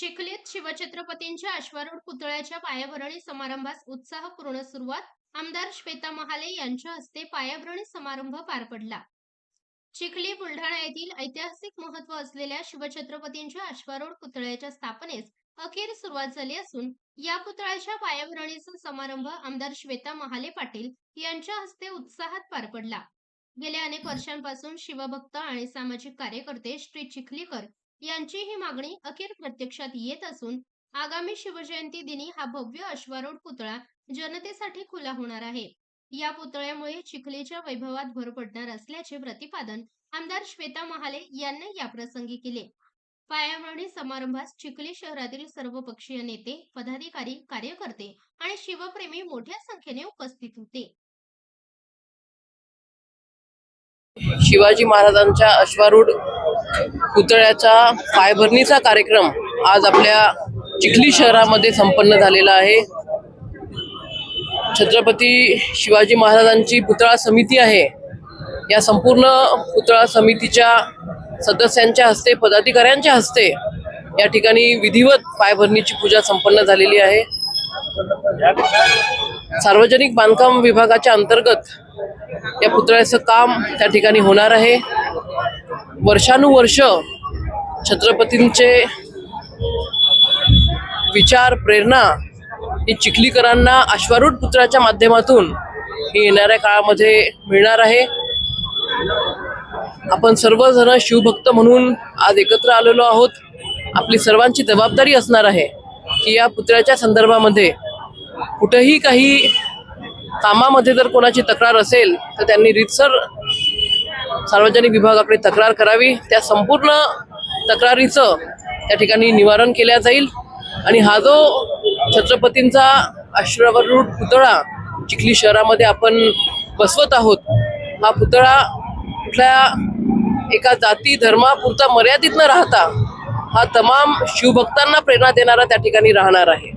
चिखलीत शिवछत्रपतींच्या अश्वारूढ पुतळ्याच्या पायाभरणी समारंभास उत्साहपूर्ण सुरुवात आमदार श्वेता महाले यांच्या हस्ते पायाभरणी समारंभ पार पडला. चिखली बुलढाणा येथील ऐतिहासिक महत्त्व असलेल्या शिवछत्रपतींच्या अश्वारूढ पुतळ्याच्या स्थापनेस अखेर सुरुवात झाली असून या पुतळ्याच्या पायाभरणीचा समारंभ आमदार श्वेता महाले पाटील यांच्या हस्ते उत्साहात पार पडला. गेल्या अनेक वर्षांपासून शिवभक्त आणि सामाजिक कार्यकर्ते श्री चिखलीकर यांची ही मागणी अखेर प्रत्यक्षात येत असून आगामी शिवजयंती दिनी हा भव्य अश्वारूढ पुतळा जनतेसाठी खुला होणार आहे. या पुतळ्यामुळे चिखलीच्या वैभवात भर पडणार असल्याचे प्रतिपादन आमदार श्वेता महाले यांनी याप्रसंगी केले. पायाभरणी समारंभास चिखली शहरातील सर्व पक्षीय नेते पदाधिकारी कार्यकर्ते आणि शिवप्रेमी मोठ्या संख्येने उपस्थित होते. शिवाजी महाराजांच्या अश्वारूढ पुतळ्याचा पायभरणीचा कार्यक्रम आज आपल्या चिखली शहरामध्ये संपन्न झालेला आहे. छत्रपती शिवाजी महाराजांची पुतळा समिती आहे. या संपूर्ण पुतळा समितीच्या सदस्यांच्या हस्ते पदाधिकाऱ्यांच्या हस्ते या ठिकाणी विधिवत पायभरणीची पूजा संपन्न झालेली आहे. सार्वजनिक बांधकाम विभागाच्या अंतर्गत या पुतळ्याचं काम त्या ठिकाणी होणार आहे. वर्षानुवर्ष छत्रपतींचे विचार प्रेरणा ही चिखलीकरांना अश्वारूढ पुत्राच्या माध्यमातून ही येणाऱ्या काळामध्ये मिळणार आहे. आपण सर्वजण शिवभक्त म्हणून आज एकत्र आलेलो आहोत. आपली सर्वांची जबाबदारी असणार आहे की या पुतळ्याच्या संदर्भामध्ये कुठेही काही कामामध्ये जर कोणाची तक्रार असेल तर त्यांनी रीतसर सार्वजनिक विभागाकडे तक्रार करावी त्या संपूर्ण तक्रारीचं त्या ठिकाणी निवारण केल्या जाईल. आणि हा जो छत्रपतींचा अश्वारूढ पुतळा चिखली शहरामध्ये आपण बसवत आहोत हा पुतळा कुठल्या एका जाती धर्मापुरता मर्यादित न राहता हा तमाम शिवभक्तांना प्रेरणा देणारा त्या ठिकाणी राहणार आहे.